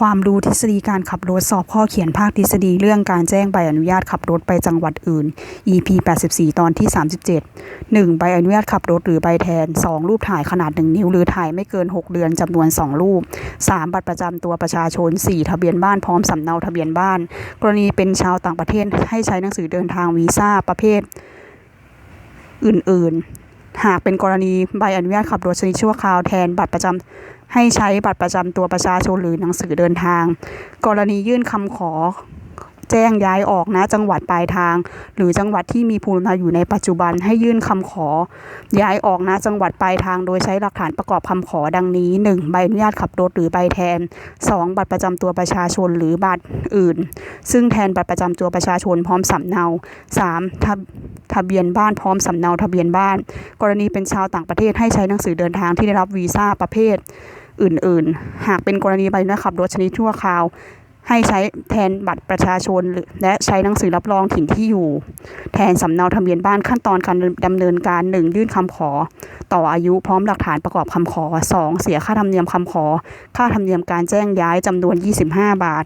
ความรู้ทฤษฎีการขับรถสอบข้อเขียนภาคทฤษฎีเรื่องการแจ้งใบอนุญาตขับรถไปจังหวัดอื่น EP 84 ตอนที่ 37 1. ใบอนุญาตขับรถหรือใบแทน 2. รูปถ่ายขนาด 1 นิ้วหรือถ่ายไม่เกิน 6 เดือนจำนวน 2 รูป 3. บัตรประจำตัวประชาชน 4. ทะเบียนบ้านพร้อมสำเนาทะเบียนบ้าน กรณีเป็นชาวต่างประเทศให้ใช้หนังสือเดินทางวีซ่าประเภทอื่น ๆ หากเป็นกรณีใบอนุญาตขับรถชนิดชั่วคราวแทนบัตรประจำให้ใช้บัตรประจำตัวประชาชนหรือหนังสือเดินทาง กรณียื่นคำขอ แจ้งย้ายออกนะจังหวัดปลายทาง หรือจังหวัดที่มีภูมิลำเนาอยู่ในปัจจุบันให้ยื่นคำขอ ย้ายออกนะจังหวัดปลายทาง โดยใช้หลักฐานประกอบคำขอดังนี้ 1. ใบอนุญาตขับรถหรือใบแทน 2. บัตรประจำตัวประชาชนหรือบัตรอื่น ซึ่งแทนบัตรประจำตัวประชาชนพร้อมสำเนา 3. ทะทะเบียนบ้านพร้อมสำเนาทะเบียนบ้าน กรณีเป็นชาวต่างประเทศให้ใช้หนังสือเดินทางที่ได้รับวีซ่าประเภทอื่น ๆ หากเป็นกรณีใบอนุญาตขับรถชนิดชั่วคราว ให้ใช้แทนบัตรประชาชน และใช้หนังสือรับรองถิ่นที่อยู่ แทนสำเนาทะเบียนบ้านขั้นตอนการดำเนินการ 1. ยื่นคำขอ ต่ออายุพร้อมหลักฐานประกอบคำขอ 2. เสียค่าธรรมเนียมคำขอ ค่าธรรมเนียมการแจ้งย้ายจำนวน 25 บาท